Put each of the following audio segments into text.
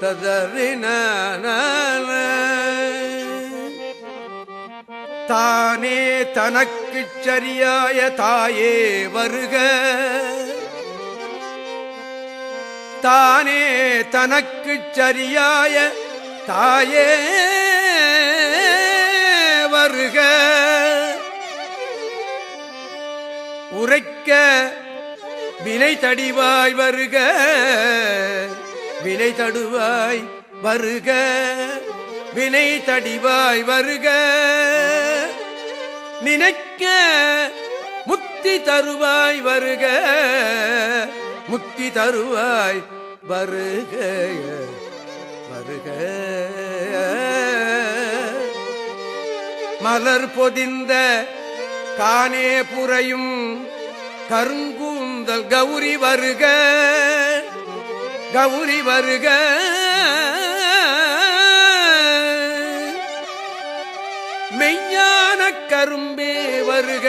ததறின தானே தனக்கு சரியாய தாயே வருக. தானே தனக்கு சரியாய தாயே வருக. உரைக்க வினை தடிவாய் வருக. வினை தடுவாய் வருக. வினை தடிவாய் வருக. நினைக்க முத்தி தருவாய் வருக. முத்தி தருவாய் வருக. வருக. மலர் பொதிந்த காணே புறையும் கருங்கூந்தல் கௌரி வருக கௌரி வருக. மெய்ஞான கரும்பே வருக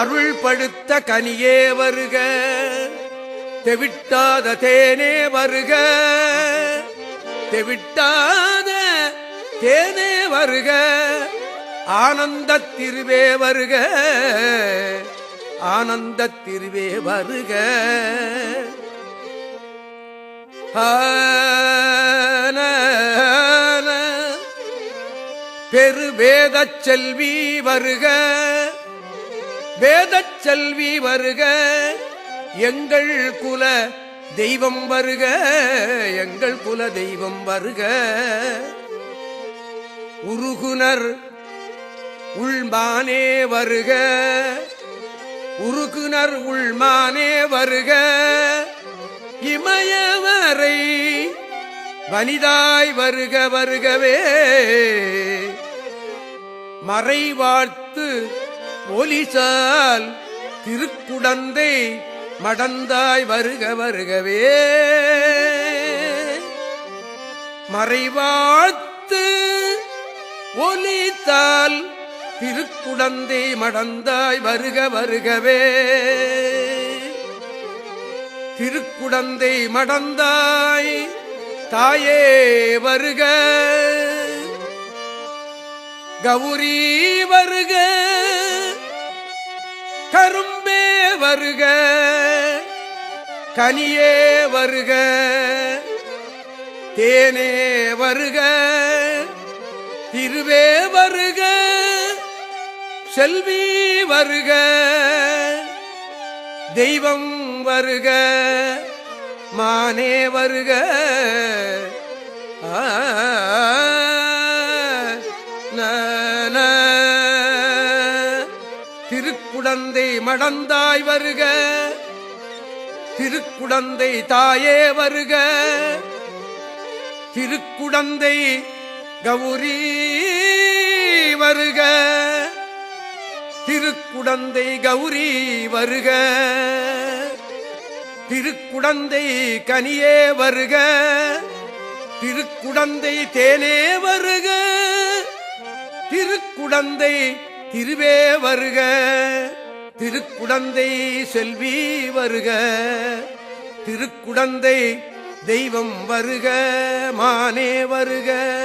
அருள் படுத்த கனியே வருக தெவிட்டாத தேனே வருக தெவிட்டாத தேனே வருக ஆனந்த திருவே வருக. ஆனந்த திருவே வருக. பெருவேத செல்வி வருக. வேத செல்வி வருக. எங்கள் குல தெய்வம் வருக. எங்கள் குல தெய்வம் வருக. உருகுனர் உள்மானே வருக. உருகுனர் உள்மானே வருக. இமயவரை வனிதாய் வருக வருகவே. மறைவாழ்த்து ஒலிசால் திருக்குடந்தை மடந்தாய் வருக வருகவே. மறைவாழ்த்து ஒலித்தால் திருக்குடந்தை மடந்தாய் வருக வருகவே. திருக்குடந்தை மடந்தாய் தாயே வருக. கௌரி வருக. கரும்பே வருக. கனியே வருக. தேனே வருக. திருவே வருக. செல்வி வருக தெய்வம் வருக மானே வருக. திருக்குடந்தை மடந்தாய் வருக திருக்குடந்தை தாயே வருக திருக்குடந்தை கௌரி வருக. திருக்குடந்தை கௌரி வருக. திருக்குடந்தை கனியே வருக. திருக்குடந்தை தேனே வருக. திருக்குடந்தை திருவே வருக. திருக்குடந்தை செல்வி வருக. திருக்குடந்தை தெய்வம் வருக மானே வருக.